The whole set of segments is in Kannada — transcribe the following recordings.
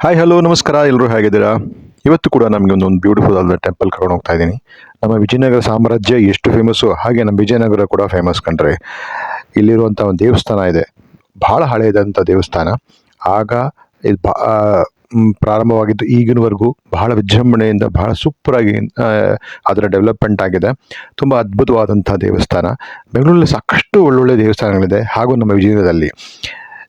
ಹಾಯ್ ಹಲೋ ನಮಸ್ಕಾರ ಎಲ್ಲರೂ ಹೇಗಿದ್ದೀರಾ? ಇವತ್ತು ಕೂಡ ನಮಗೆ ಒಂದು ಬ್ಯೂಟಿಫುಲ್ ಆದ ಟೆಂಪಲ್ ಕರ್ಕೊಂಡು ಹೋಗ್ತಾ ಇದ್ದೀನಿ. ನಮ್ಮ ವಿಜಯನಗರ ಸಾಮ್ರಾಜ್ಯ ಎಷ್ಟು ಫೇಮಸ್ಸು ಹಾಗೆ ನಮ್ಮ ವಿಜಯನಗರ ಕೂಡ ಫೇಮಸ್ ಕಂಡ್ರೆ ಇಲ್ಲಿರುವಂಥ ಒಂದು ದೇವಸ್ಥಾನ ಇದೆ. ಭಾಳ ಹಳೆಯದಂಥ ದೇವಸ್ಥಾನ. ಆಗ ಇದು ಬಾ ಪ್ರಾರಂಭವಾಗಿದ್ದು ಈಗಿನವರೆಗೂ ಬಹಳ ವಿಜೃಂಭಣೆಯಿಂದ ಬಹಳ ಸೂಪರಾಗಿ ಅದರ ಡೆವಲಪ್ಮೆಂಟ್ ಆಗಿದೆ. ತುಂಬ ಅದ್ಭುತವಾದಂಥ ದೇವಸ್ಥಾನ. ಬೆಂಗಳೂರಲ್ಲಿ ಸಾಕಷ್ಟು ಒಳ್ಳೊಳ್ಳೆ ದೇವಸ್ಥಾನಗಳಿದೆ. ಹಾಗೂ ನಮ್ಮ ವಿಜಯನಗರದಲ್ಲಿ.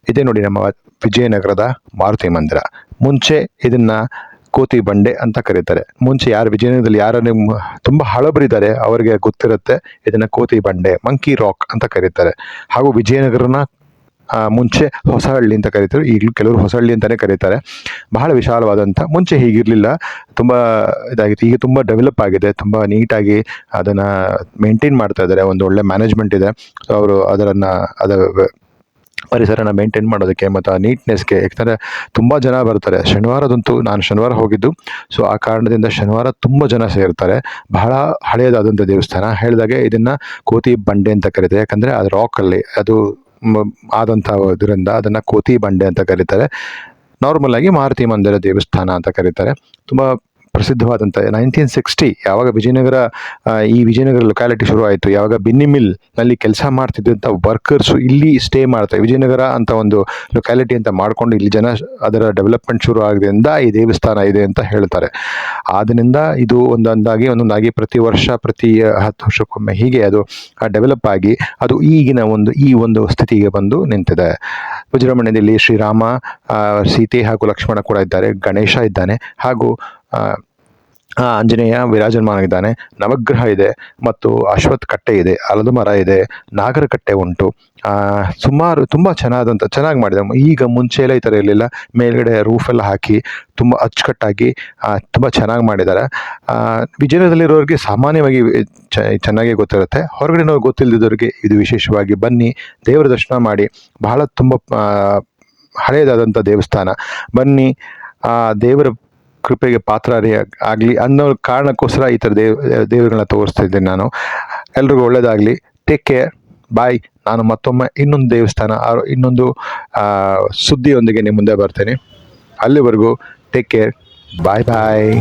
ಇದೇ ನೋಡಿ ನಮ್ಮ ವಿಜಯನಗರದ ಮಾರುತಿ ಮಂದಿರ. ಮುಂಚೆ ಇದನ್ನ ಕೋತಿ ಬಂಡೆ ಅಂತ ಕರೀತಾರೆ. ಮುಂಚೆ ಯಾರು ವಿಜಯನಗರದಲ್ಲಿ ಯಾರು ನಿಮ್ಮ ತುಂಬ ಹಳಬರಿದ್ದಾರೆ ಅವರಿಗೆ ಗೊತ್ತಿರುತ್ತೆ ಇದನ್ನ ಕೋತಿ ಬಂಡೆ, ಮಂಕಿ ರಾಕ್ ಅಂತ ಕರೀತಾರೆ. ಹಾಗೂ ವಿಜಯನಗರನ ಮುಂಚೆ ಹೊಸಹಳ್ಳಿ ಅಂತ ಕರೀತಾರೆ. ಈಗಲೂ ಕೆಲವರು ಹೊಸಹಳ್ಳಿ ಅಂತಲೇ ಕರೀತಾರೆ. ಬಹಳ ವಿಶಾಲವಾದಂಥ ಮುಂಚೆ ಹೀಗಿರಲಿಲ್ಲ. ತುಂಬ ಇದಾಗಿತ್ತು. ಈಗ ತುಂಬ ಡೆವಲಪ್ ಆಗಿದೆ. ತುಂಬ ನೀಟಾಗಿ ಅದನ್ನು ಮೇಂಟೈನ್ ಮಾಡ್ತಾ ಇದ್ದಾರೆ. ಒಂದು ಒಳ್ಳೆ ಮ್ಯಾನೇಜ್ಮೆಂಟ್ ಇದೆ. ಅವರು ಅದರನ್ನು ಅದರ ವ್ಯ- ಪರಿಸರನ ಮೇಂಟೈನ್ ಮಾಡೋದಕ್ಕೆ ಮತ್ತು ಆ ನೀಟ್ನೆಸ್ಗೆ ಯಾಕಂದರೆ ತುಂಬ ಜನ ಬರ್ತಾರೆ. ಶನಿವಾರದಂತೂ ನಾನು ಶನಿವಾರ ಹೋಗಿದ್ದು ಸೊ ಆ ಕಾರಣದಿಂದ ಶನಿವಾರ ತುಂಬ ಜನ ಸೇರ್ತಾರೆ. ಬಹಳ ಹಳೆಯದಾದಂಥ ದೇವಸ್ಥಾನ. ಹೇಳಿದಾಗೆ ಇದನ್ನು ಕೋತಿ ಬಂಡೆ ಅಂತ ಕರೀತಾರೆ. ಯಾಕಂದರೆ ಅದು ರಾಕಲ್ಲಿ ಅದು ಆದಂಥ ಇದರಿಂದ ಅದನ್ನು ಕೋತಿ ಬಂಡೆ ಅಂತ ಕರೀತಾರೆ. ನಾರ್ಮಲ್ ಆಗಿ ಮಾರುತಿ ಮಂದಿರ ದೇವಸ್ಥಾನ ಅಂತ ಕರೀತಾರೆ. ತುಂಬ ಪ್ರಸಿದ್ಧವಾದಂಥ ನೈನ್ಟೀನ್ ಸಿಕ್ಸ್ಟಿ ಯಾವಾಗ ವಿಜಯನಗರ ಈ ವಿಜಯನಗರ ಲೊಕ್ಯಾಲಿಟಿ ಶುರು ಆಯಿತು, ಯಾವಾಗ ಬಿನ್ನಿ ಮಿಲ್ನಲ್ಲಿ ಕೆಲಸ ಮಾಡ್ತಿದ್ದಂಥ ವರ್ಕರ್ಸು ಇಲ್ಲಿ ಸ್ಟೇ ಮಾಡ್ತಾರೆ. ವಿಜಯನಗರ ಅಂತ ಒಂದು ಲೊಕ್ಯಾಲಿಟಿ ಅಂತ ಮಾಡಿಕೊಂಡು ಇಲ್ಲಿ ಜನ ಅದರ ಡೆವಲಪ್ಮೆಂಟ್ ಶುರು ಆಗಿದೆಯಿಂದ ಈ ದೇವಸ್ಥಾನ ಇದೆ ಅಂತ ಹೇಳ್ತಾರೆ. ಆದ್ದರಿಂದ ಇದು ಒಂದೊಂದಾಗಿ ಒಂದೊಂದಾಗಿ ಪ್ರತಿ ವರ್ಷ, ಪ್ರತಿ ಹತ್ತು ವರ್ಷಕ್ಕೊಮ್ಮೆ ಹೀಗೆ ಅದು ಡೆವಲಪ್ ಆಗಿ ಅದು ಈಗಿನ ಒಂದು, ಈ ಒಂದು ಸ್ಥಿತಿಗೆ ಬಂದು ನಿಂತಿದೆ. ವಿಜೃಂಭಣೆಯಲ್ಲಿ ಶ್ರೀರಾಮ ಸೀತೆ ಹಾಗೂ ಲಕ್ಷ್ಮಣ ಕೂಡ ಇದ್ದಾರೆ. ಗಣೇಶ ಇದ್ದಾನೆ. ಹಾಗೂ ಆಂಜನೇಯ ವಿರಾಜಮಾನಾಗಿದ್ದಾನೆ ನವಗ್ರಹ ಇದೆ ಮತ್ತು ಅಶ್ವತ್ಥ ಕಟ್ಟೆ ಇದೆ ಅಲದು ಮರ ಇದೆ, ನಾಗರ ಕಟ್ಟೆ ಉಂಟು. ಸುಮಾರು ತುಂಬ ಚೆನ್ನಾದಂಥ ಚೆನ್ನಾಗಿ ಮಾಡಿದ್ದಾರೆ ಈಗ ಮುಂಚೆ ಎಲ್ಲ ಈ ಥರ ಇರಲಿಲ್ಲ. ಮೇಲ್ಗಡೆ ರೂಫ್ ಎಲ್ಲ ಹಾಕಿ ತುಂಬ ಅಚ್ಚುಕಟ್ಟಾಗಿ ತುಂಬ ಚೆನ್ನಾಗಿ ಮಾಡಿದ್ದಾರೆ. ವಿಜಯನಗರದಲ್ಲಿರೋರಿಗೆ ಸಾಮಾನ್ಯವಾಗಿ ಚೆನ್ನಾಗಿ ಗೊತ್ತಿರುತ್ತೆ. ಹೊರಗಡೆನವ್ರು ಗೊತ್ತಿಲ್ಲದಿದ್ದವ್ರಿಗೆ ಇದು ವಿಶೇಷವಾಗಿ ಬನ್ನಿ, ದೇವರ ದರ್ಶನ ಮಾಡಿ. ಬಹಳ ತುಂಬ ಹಳೆಯದಾದಂಥ ದೇವಸ್ಥಾನ. ಬನ್ನಿ, ಆ, ದೇವರ ಕೃಪೆಗೆ ಪಾತ್ರ ಆಗಲಿ ಅನ್ನೋ ಕಾರಣಕ್ಕೋಸ್ಕರ ಈ ಥರ ದೇವ್, ದೇವರುಗಳನ್ನ ತೋರಿಸ್ತಿದ್ದೀನಿ ನಾನು. ಎಲ್ರಿಗೂ ಒಳ್ಳೆಯದಾಗಲಿ ಟೇಕ್ ಕೇರ್ ಬಾಯ್ ನಾನು ಮತ್ತೊಮ್ಮೆ ಇನ್ನೊಂದು ದೇವಸ್ಥಾನ ಇನ್ನೊಂದು ಸುದ್ದಿಯೊಂದಿಗೆ ನಿಮ್ಮ ಮುಂದೆ ಬರ್ತೇನೆ. ಅಲ್ಲಿವರೆಗೂ ಟೇಕ್ ಕೇರ್ ಬಾಯ್ ಬಾಯ್